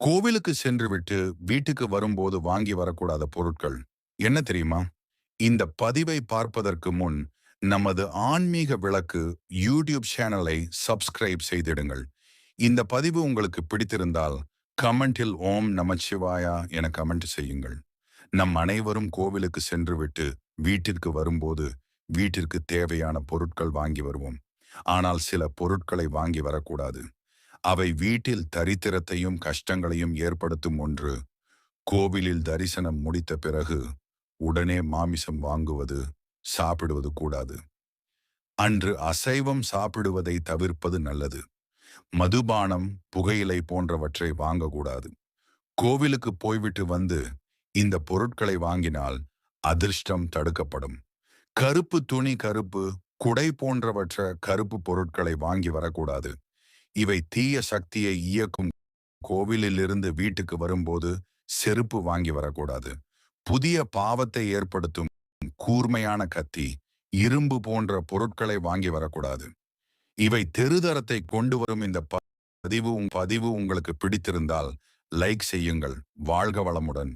கோவிலுக்கு சென்றுவிட்டு வீட்டுக்கு வரும்போது வாங்கி வரக்கூடாத பொருட்கள் என்ன தெரியுமா? இந்த பதிவை பார்ப்பதற்கு முன் நமது ஆன்மீக விளக்கு யூடியூப் சேனலை சப்ஸ்கிரைப் செய்திடுங்கள். இந்த பதிவு உங்களுக்கு பிடித்திருந்தால் கமெண்டில் ஓம் நமச்சிவாயா என கமெண்ட் செய்யுங்கள். நம் அனைவரும் கோவிலுக்கு சென்றுவிட்டு வீட்டிற்கு வரும்போது வீட்டிற்கு தேவையான பொருட்கள் வாங்கி வருவோம். ஆனால் சில பொருட்களை வாங்கி வரக்கூடாது. அவை வீட்டில் தரித்திரத்தையும் கஷ்டங்களையும் ஏற்படுத்தும் ஒன்று. கோவிலில் தரிசனம் முடித்த பிறகு உடனே மாமிசம் வாங்குவது சாப்பிடுவது கூடாது. அன்று அசைவம் சாப்பிடுவதை தவிர்ப்பது நல்லது. மதுபானம் புகையிலை போன்றவற்றை வாங்கக்கூடாது. கோவிலுக்கு போய்விட்டு வந்து இந்த பொருட்களை வாங்கினால் அதிர்ஷ்டம் தடுக்கப்படும். கருப்பு துணி கருப்பு குடை போன்றவற்ற கருப்பு பொருட்களை வாங்கி வரக்கூடாது. இவை தீய சக்தியை இயக்கும் கோவிலிலிருந்து வீட்டுக்கு வரும்போது செருப்பு வாங்கி வரக்கூடாது. புதிய பாவத்தை ஏற்படுத்தும் கூர்மையான கத்தி இரும்பு போன்ற பொருட்களை வாங்கி வரக்கூடாது. இவை தெருதரத்தை கொண்டு வரும் இந்த பதிவு பதிவு உங்களுக்கு பிடித்திருந்தால் லைக் செய்யுங்கள். வாழ்க வளமுடன்.